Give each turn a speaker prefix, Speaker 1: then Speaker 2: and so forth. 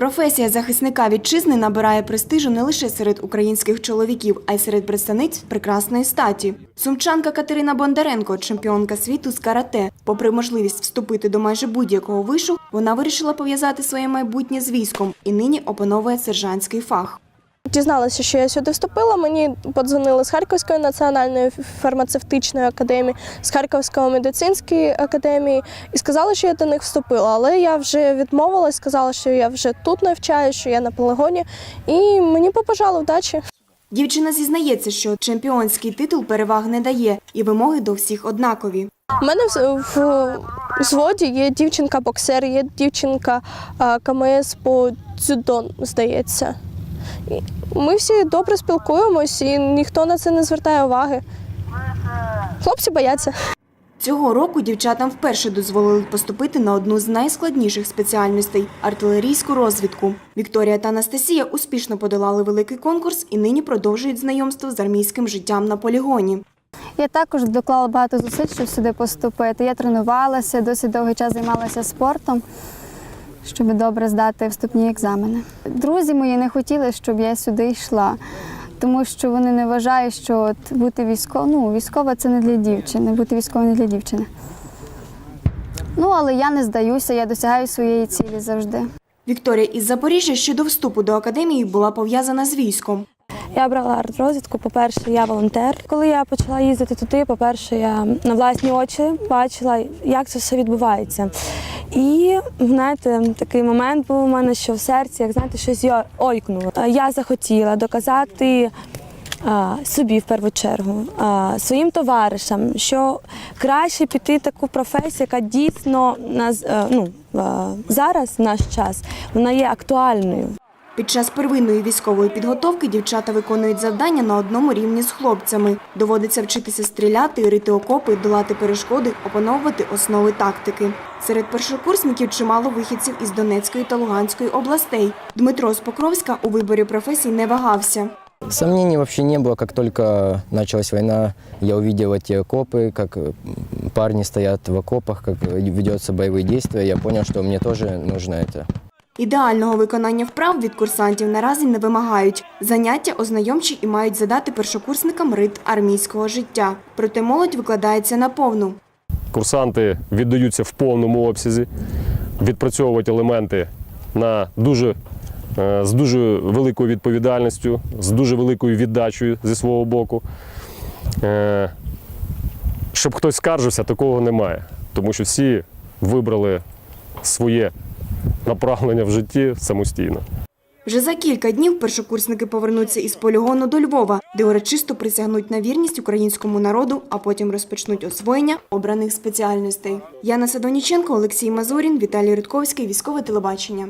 Speaker 1: Професія захисника вітчизни набирає престижу не лише серед українських чоловіків, а й серед представниць прекрасної статі. Сумчанка Катерина Бондаренко, чемпіонка світу з карате. Попри можливість вступити до майже будь-якого вишу, вона вирішила пов'язати своє майбутнє з військом і нині опановує сержантський фах.
Speaker 2: Дізналася, що я сюди вступила. Мені подзвонили з Харківської національної фармацевтичної академії, з Харківської медицинської академії і сказали, що я до них вступила. Але я вже відмовилась, сказала, що я вже тут навчаюся, що я на полігоні, і мені побажали вдачі.
Speaker 1: Дівчина зізнається, що чемпіонський титул переваг не дає, і вимоги до всіх однакові.
Speaker 2: У мене в, зводі є дівчинка-боксер, є дівчинка КМС по дзюдо, здається. Ми всі добре спілкуємось, і ніхто на це не звертає уваги. Хлопці бояться.
Speaker 1: Цього року дівчатам вперше дозволили поступити на одну з найскладніших спеціальностей артилерійську розвідку. Вікторія та Анастасія успішно подолали великий конкурс і нині продовжують знайомство з армійським життям на полігоні.
Speaker 3: Я також доклала багато зусиль, щоб сюди поступити. Я тренувалася, досить довгий час займалася спортом, щоб добре здати вступні екзамени. Друзі мої не хотіли, щоб я сюди йшла, тому що вони не вважають, що от бути військовим, ну, військова це не для дівчини, бути військовим не для дівчини. Ну, але я не здаюся, я досягаю своєї цілі завжди.
Speaker 1: Вікторія із Запоріжжя щодо вступу до академії була пов'язана з військом.
Speaker 4: Я брала арт-розвідку. По-перше, я волонтер. Коли я почала їздити туди, по-перше, я на власні очі бачила, як це все відбувається. І знаєте, такий момент був у мене, що в серці, як знаєте, щось я ойкнуло. Е, Я захотіла доказати а, собі в першу чергу, а, своїм товаришам, що краще піти таку професію, яка дійсно нас е, ну, е, зараз, в наш час, вона є актуальною.
Speaker 1: Під час первинної військової підготовки дівчата виконують завдання на одному рівні з хлопцями. Доводиться вчитися стріляти, рити окопи, долати перешкоди, опановувати основи тактики. Серед першокурсників чимало вихідців із Донецької та Луганської областей. Дмитро з Покровська у виборі професій не вагався.
Speaker 5: Сомнений вообще не было, как только началась война, я увидел эти окопы, как м, парни стоят в окопах, как ведется боевые действия, я понял, что мне тоже нужно это.
Speaker 1: Ідеального виконання вправ від курсантів наразі не вимагають. Заняття ознайомчі і мають задати першокурсникам рит армійського життя. Проте молодь викладається на повну.
Speaker 6: Курсанти віддаються в повному обсязі, відпрацьовують елементи на дуже, е, з дуже великою відповідальністю, з дуже великою віддачею зі свого боку. Е, Щоб хтось скаржився, такого немає, тому що всі вибрали своє направлення в житті самостійно.
Speaker 1: Вже за кілька днів першокурсники повернуться із полігону до Львова, де урочисто присягнуть на вірність українському народу, а потім розпочнуть освоєння обраних спеціальностей. Яна Садоніченко, Олексій Мазурін, Віталій Рудковський, Військове телебачення.